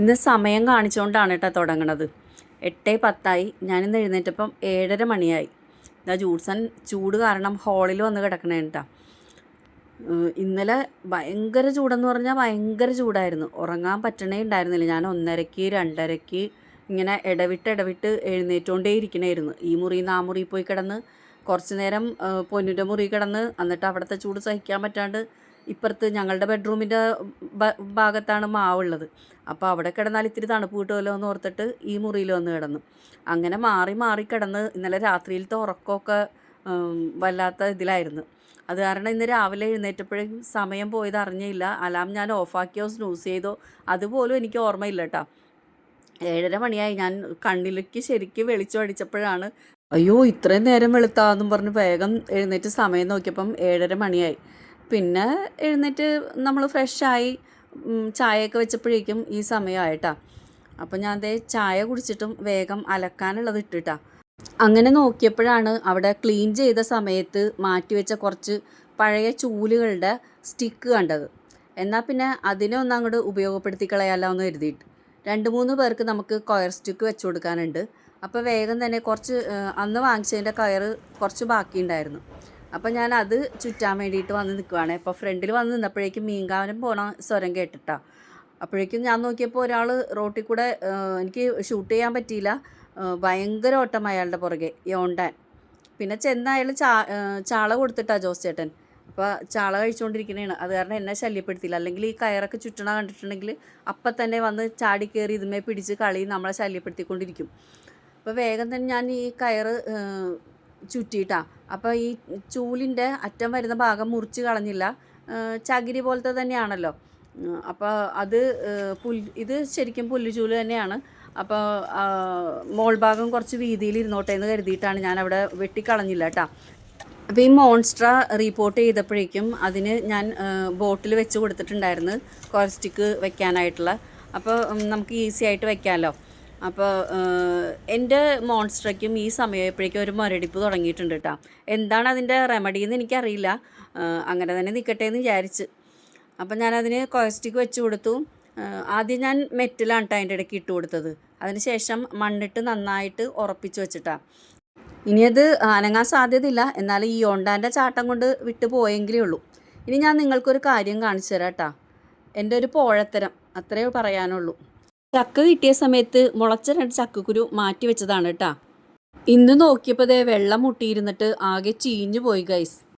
ഇന്ന് സമയം കാണിച്ചുകൊണ്ടാണ് കേട്ടോ തുടങ്ങണത്. എട്ട് പത്തായി. ഞാനിന്ന് എഴുന്നേറ്റപ്പം ഏഴര മണിയായി. ഇതാ ജൂഡ്സൺ ചൂട് കാരണം ഹാളിൽ വന്ന് കിടക്കണേ കേട്ടോ ഇന്നലെ ഭയങ്കര ചൂടെന്ന് പറഞ്ഞാൽ ഭയങ്കര ചൂടായിരുന്നു. ഉറങ്ങാൻ പറ്റണേ ഉണ്ടായിരുന്നില്ല ഞാൻ ഒന്നരയ്ക്ക് രണ്ടരയ്ക്ക് ഇങ്ങനെ ഇടവിട്ട് ഇടവിട്ട് എഴുന്നേറ്റുകൊണ്ടേ ഇരിക്കണമായിരുന്നു ഈ മുറി ആ മുറി പോയി കിടന്ന് കുറച്ച് നേരം പൊന്നിന്റെ മുറി കിടന്ന് എന്നിട്ട് അവിടുത്തെ ചൂട് സഹിക്കാൻ പറ്റാണ്ട് ഇപ്പുറത്ത് ഞങ്ങളുടെ ബെഡ്റൂമിന്റെ ഭാഗത്താണ് മാവുള്ളത്. അപ്പോൾ അവിടെ കിടന്നാൽ ഇത്തിരി തണുപ്പ് കിട്ടുമല്ലോ എന്ന് ഓർത്തിട്ട് ഈ മുറിയിൽ വന്ന് കിടന്നു. അങ്ങനെ മാറി മാറി കിടന്ന് ഇന്നലെ രാത്രിയിലത്തെ ഉറക്കമൊക്കെ വല്ലാത്ത ഇതിലായിരുന്നു. അത് കാരണം ഇന്ന് രാവിലെ എഴുന്നേറ്റപ്പോഴേക്കും സമയം പോയത് അറിഞ്ഞില്ല. അലാം ഞാൻ ഓഫാക്കിയോ സ്നൂസ് ചെയ്തോ അതുപോലും എനിക്ക് ഓർമ്മയില്ല കേട്ടോ. ഏഴര മണിയായി. ഞാൻ കണ്ണിലേക്ക് ശരിക്കും വെളിച്ചം അടിച്ചപ്പോഴാണ് അയ്യോ ഇത്രയും നേരം വെളുത്താന്നും പറഞ്ഞ് വേഗം എഴുന്നേറ്റ് സമയം നോക്കിയപ്പം ഏഴര മണിയായി. പിന്നെ എഴുന്നേറ്റ് നമ്മൾ ഫ്രഷായി ചായയൊക്കെ വെച്ചപ്പോഴേക്കും ഈ സമയമായിട്ടാ. അപ്പം ഞാൻ അതേ ചായ കുടിച്ചിട്ടും വേഗം അലക്കാനുള്ളത് ഇട്ടിട്ടാ. അങ്ങനെ നോക്കിയപ്പോഴാണ് അവിടെ ക്ലീൻ ചെയ്ത സമയത്ത് മാറ്റിവെച്ച കുറച്ച് പഴയ ചൂലുകളുടെ സ്റ്റിക്ക് കണ്ടത്. എന്നാൽ പിന്നെ അതിനെ ഒന്ന് അങ്ങോട്ട് ഉപയോഗപ്പെടുത്തി കളയാലോ എന്ന് കരുതിയിട്ട്. രണ്ട് മൂന്ന് പേർക്ക് നമുക്ക് കൊയർ സ്റ്റിക്ക് വെച്ച് കൊടുക്കാനുണ്ട്. അപ്പോൾ വേഗം തന്നെ കുറച്ച് അന്ന് വാങ്ങിച്ചതിന്റെ കയർ കുറച്ച് ബാക്കിയുണ്ടായിരുന്നു. അപ്പം ഞാൻ അത് ചുറ്റാൻ വേണ്ടിയിട്ട് വന്ന് നിൽക്കുവാണ് അപ്പോൾ ഫ്രണ്ടിൽ വന്ന് നിന്നപ്പോഴേക്കും മീൻകാവനം പോണ സ്വരം കേട്ടിട്ടാ. അപ്പോഴേക്കും ഞാൻ നോക്കിയപ്പോൾ ഒരാൾ റോട്ടിൽ കൂടെ എനിക്ക് ഷൂട്ട് ചെയ്യാൻ പറ്റിയില്ല. ഭയങ്കര ഓട്ടം അയാളുടെ പുറകെ യോണ്ടാൻ. പിന്നെ ചെന്ന് അയാൾ ചാ ചാള കൊടുത്തിട്ടാ ജോസ് ചേട്ടൻ. അപ്പോൾ ചാള കഴിച്ചുകൊണ്ടിരിക്കണേണ് അത് കാരണം എന്നെ ശല്യപ്പെടുത്തില്ല അല്ലെങ്കിൽ ഈ കയറൊക്കെ ചുറ്റണ കണ്ടിട്ടുണ്ടെങ്കിൽ അപ്പം തന്നെ വന്ന് ചാടി കയറി ഇതുമേ പിടിച്ച് കളി നമ്മളെ ശല്യപ്പെടുത്തിക്കൊണ്ടിരിക്കും. അപ്പോൾ വേഗം തന്നെ ഞാൻ ഈ കയറ് ചുറ്റിയിട്ടാ. അപ്പോൾ ഈ ചൂലിന്റെ അറ്റം വരുന്ന ഭാഗം മുറിച്ച് കളഞ്ഞില്ല. ചകിരി പോലത്തെ തന്നെയാണല്ലോ. അപ്പോൾ അത് പുൽ ഇത് ശരിക്കും പുല്ലുചൂൽ തന്നെയാണ്. അപ്പോൾ മോൾ ഭാഗം കുറച്ച് വീതിയിൽ ഇരുന്നോട്ടെ എന്ന് കരുതിയിട്ടാണ് ഞാൻ അവിടെ വെട്ടിക്കളഞ്ഞില്ല കേട്ടോ. അപ്പോൾ ഈ മോൺസ്ട്ര റിപ്പോർട്ട് ചെയ്തപ്പോഴേക്കും അതിന് ഞാൻ ബോട്ടിൽ വെച്ച് കൊടുത്തിട്ടുണ്ടായിരുന്നു. കോർസ്റ്റിക്ക് വെക്കാനായിട്ടുള്ള. അപ്പോൾ നമുക്ക് ഈസി ആയിട്ട് വെക്കാമല്ലോ അപ്പോൾ എന്റെ മോൺസ്ട്രയ്ക്കും ഈ സമയപ്പോഴേക്കും ഒരു മുരടിപ്പ് തുടങ്ങിയിട്ടുണ്ട് കേട്ടോ എന്താണ് അതിന്റെ റെമഡി എന്ന് എനിക്കറിയില്ല അങ്ങനെ തന്നെ നിൽക്കട്ടെ എന്ന് വിചാരിച്ച്. അപ്പം ഞാനതിന് കോയസ്റ്റിക്ക് വെച്ച് കൊടുത്തു. ആദ്യം ഞാൻ മെറ്റലാണ് കേട്ടോ അതിന്റെ ഇടയ്ക്ക് ഇട്ട് കൊടുത്തത്. അതിനുശേഷം മണ്ണിട്ട് നന്നായിട്ട് ഉറപ്പിച്ച് വെച്ചിട്ടാണ് ഇനിയത് അനങ്ങാൻ സാധ്യതയില്ല. എന്നാൽ ഈ ഓണ്ടാന്റെ ചാട്ടം കൊണ്ട് വിട്ടു പോയെങ്കിലേ ഉള്ളൂ. ഇനി ഞാൻ നിങ്ങൾക്കൊരു കാര്യം കാണിച്ചു തരാം കേട്ടോ എന്റെ ഒരു പോഴത്തരം. അത്രയേ പറയാനുള്ളൂ. ചക്ക കിട്ടിയ സമയത്ത് മുളച്ച രണ്ട് ചക്കക്കുരു മാറ്റി വെച്ചതാണ് കേട്ടാ ഇന്ന് നോക്കിയപ്പോൾ ദേ വെള്ളം മുട്ടിയിരുന്നിട്ട് ആകെ ചീഞ്ഞു പോയി ഗൈസ്